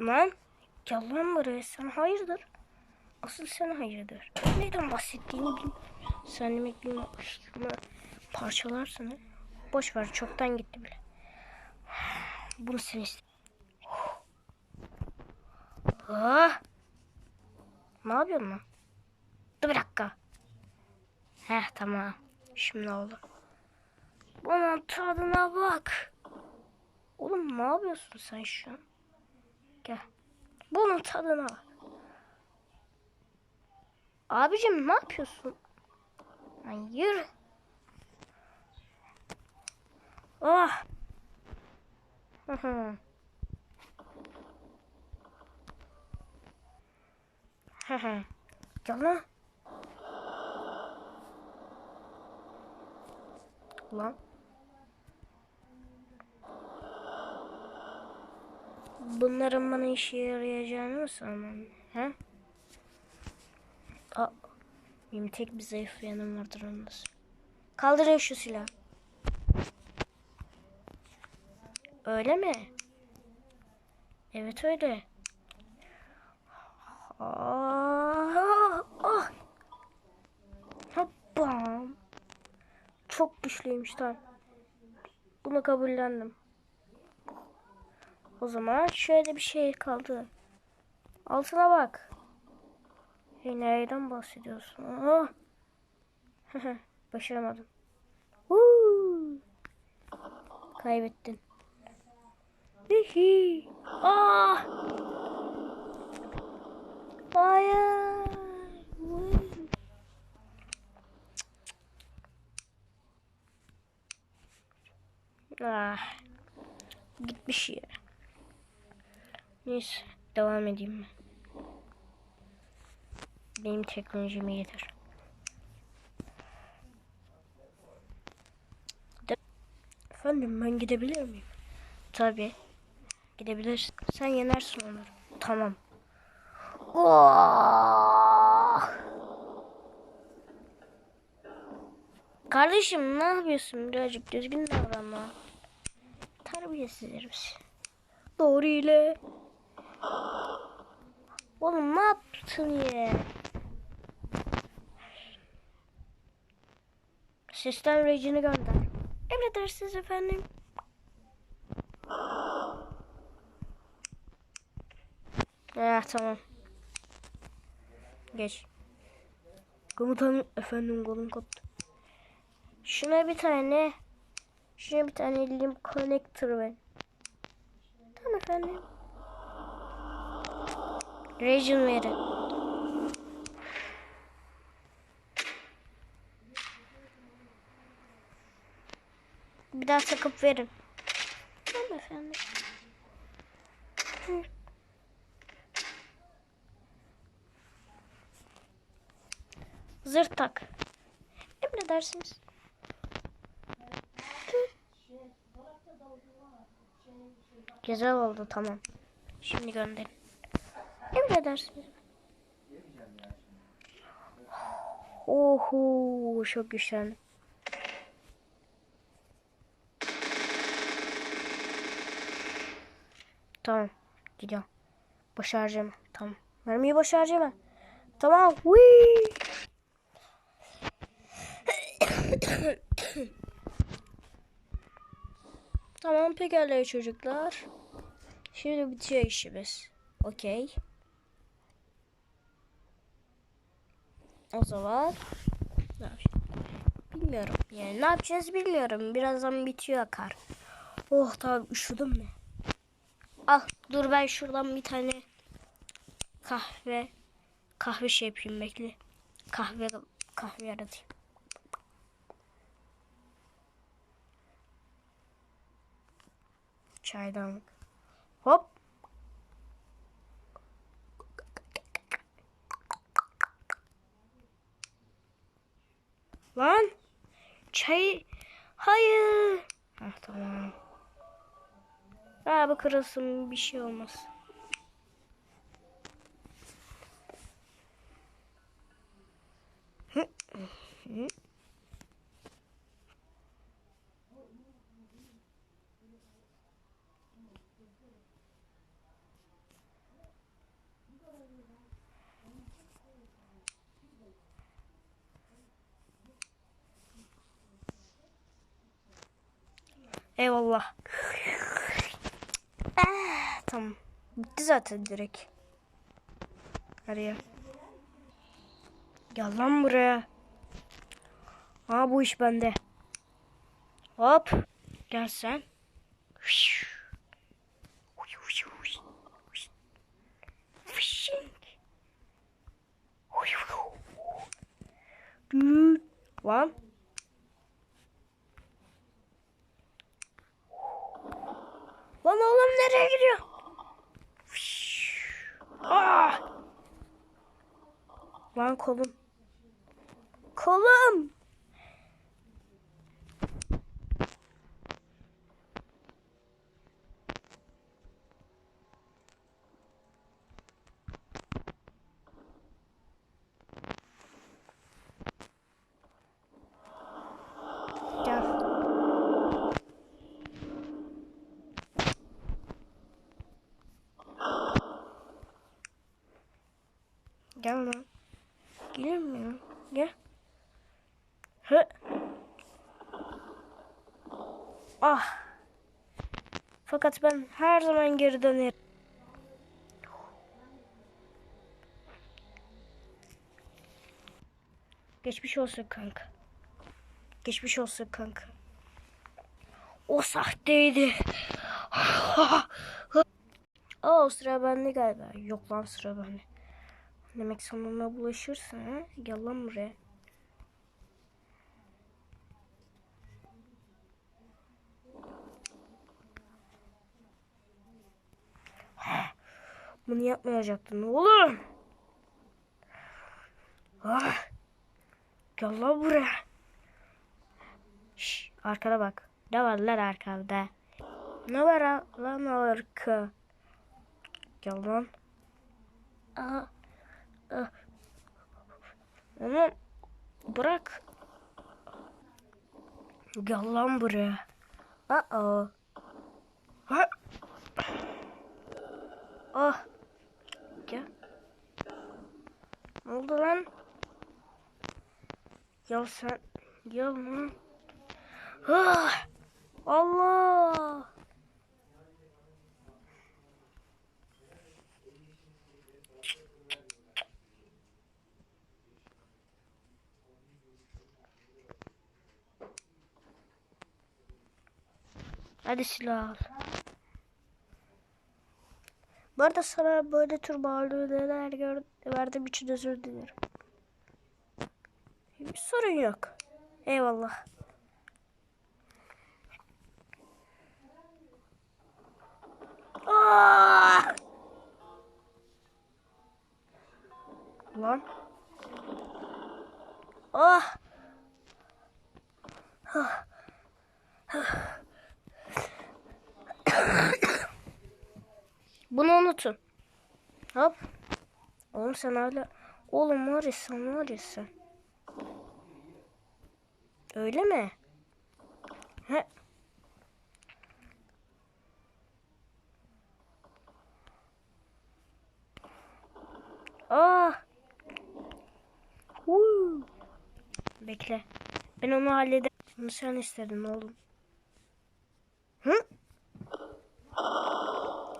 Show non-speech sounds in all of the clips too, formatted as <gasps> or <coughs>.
Lan gel lan buraya sen hayırdır? Asıl sen hayırdır. Neyden bahsettiğini bil. Sen demek şunu parçalarsın. ha? Boş ver çoktan gitti bile. Bunu sen iste. Ah! Ne yapıyorsun lan? Dur bir dakika. Heh tamam. Şimdi oldu. Bunun tadına bak. Oğlum ne yapıyorsun sen şu an? Gel. Bunun tadına bak. Abicim ne yapıyorsun? Yürü. Ah. Hı hı. Gel lan. Bunların bana işe yarayacağını mı sandın? He? Aa, benim tek bir zayıf yanım vardır onu da söyle. Kaldırın şu silahı. Öyle mi? Evet öyle. Ah, ah. Çok güçlüymüş tamam. Bunu kabullendim. O zaman şöyle bir şey kaldı. Altına bak. Hey nereden bahsediyorsun? Oh. <laughs> Başaramadım. Woo. Kaybettin. Hihi. Ah. Hayır. Ah. Gitmiş ya. Neyse devam edeyim ben. Benim teknolojime yeter. De- Efendim ben gidebilir miyim? Tabi. Gidebilirsin. Sen yenersin onları. Tamam. Oh! Kardeşim ne yapıyorsun? Birazcık düzgün davranma. Terbiyesiz herif. Doğru ile. Oğlum ne yaptın ya? Sistem rejini gönder. Emredersiniz efendim. Eh tamam. Geç. Komutanım efendim kolum koptu. Şuna bir tane şuna bir tane lim connector ver. Tamam efendim. Region verin. Bir daha takıp verin. Tamam efendim. Zırt tak. Emredersiniz. Güzel oldu tamam. Şimdi gönderin. Emredersiniz. Oho çok güçlendim. Tamam gidiyorum. Harcama. Tamam. Mermiyi boş harcama. Tamam. Whee! tamam pekala çocuklar. Şimdi bitiyor işimiz. Okey. O zaman ne? Bilmiyorum. Yani ne yapacağız bilmiyorum. Birazdan bitiyor kar. Oh tamam üşüdüm mü? Al dur ben şuradan bir tane kahve kahve şey yapayım bekle. Kahve kahve yaratayım. Çaydanlık. Hop. Lan. Çay. Hayır. Heh, tamam. Ha bu kırılsın bir şey olmaz. Hı, hı. Eyvallah. Ah, tamam. Bitti zaten direkt. Araya. Gel lan buraya. Ha bu iş bende. Hop. Gel sen. Lan. Lan oğlum nereye gidiyor? Ah! Lan kolum. Kolum. Gel. Gel lan. Gelir mi ya? Gel. Hı. Ah. Fakat ben her zaman geri dönerim. Geçmiş olsun kanka. Geçmiş olsun kanka. O sahteydi. <laughs> Aa sıra bende galiba. Yok lan sıra bende. Demek sen ona bulaşırsın ha? Gel lan buraya. <gasps> Bunu yapmayacaktın oğlum. Ah. Gel lan buraya. Şş, arkada bak. Ne var lan arkada? Ne var lan arka? Gel lan. Aa. Onu bırak. Gel lan buraya. Aa. Ha. Ah. Gel. Ne oldu lan? Gel sen. Gel lan. Ah. Allah. Hadi silah al. Bu arada sana böyle tür gör- verdiğim için özür dilerim. Bir sorun yok. Eyvallah. Aa! Lan. Ah. <coughs> Bunu unutun. Hop. Oğlum sen hala... Oğlum var ya sen var ya sen. Öyle mi? He. Ah. Huu. Bekle. Ben onu hallederim. Bunu sen istedin oğlum. Hı?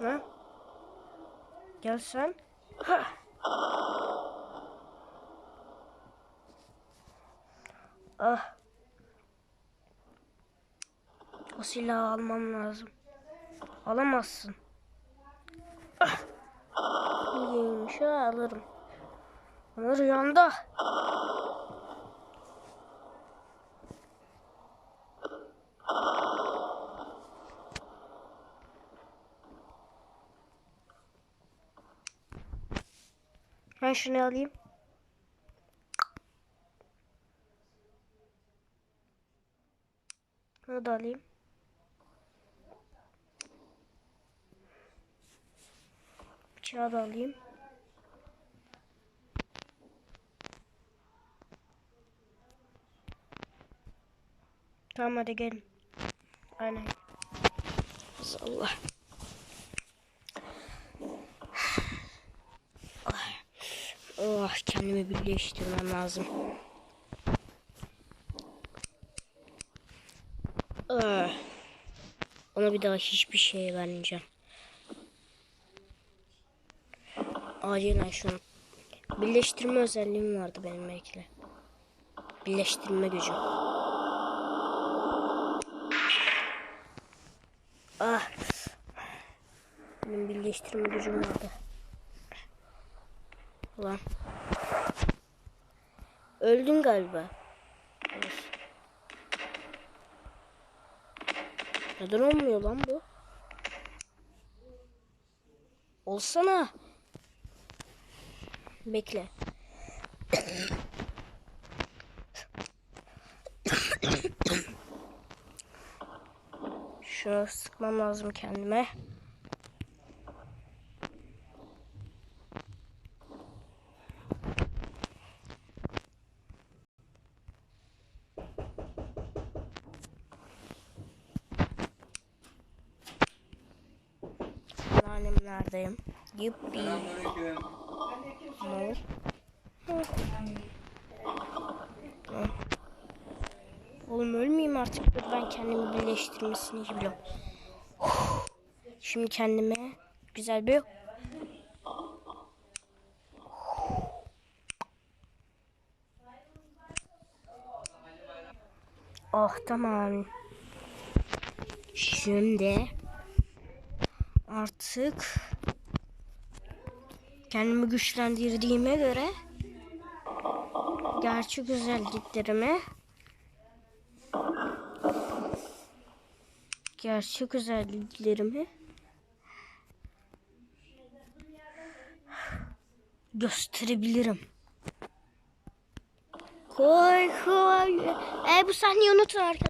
Ha? Gel sen. Ha. Ah. O silahı almam lazım. Alamazsın. Ah. İyiymiş ha alırım. Ama rüyanda. Ben şunu alayım. Bunu da alayım. Bıçağı da alayım. Tamam hadi gelin. Aynen. Allah. Oh, kendimi birleştirmem lazım. Ah. Ona bir daha hiçbir şey vermeyeceğim. Acilen şunu. Birleştirme özelliğim vardı benim belki. Birleştirme gücü. Ah. Benim birleştirme gücüm vardı. Ulan. Öldün galiba. Neden olmuyor lan bu? Olsana. Bekle. Şunu sıkmam lazım kendime. Neredeyim? Yuppi. Selamünaleyküm. Oğlum ölmeyeyim artık. Ben kendimi birleştirmesini biliyorum. Şimdi kendime güzel bir Oh tamam. Şimdi artık kendimi güçlendirdiğime göre gerçek özelliklerimi gerçek özelliklerimi gösterebilirim. Koy koy. E, bu sahneyi unutun arkadaşlar.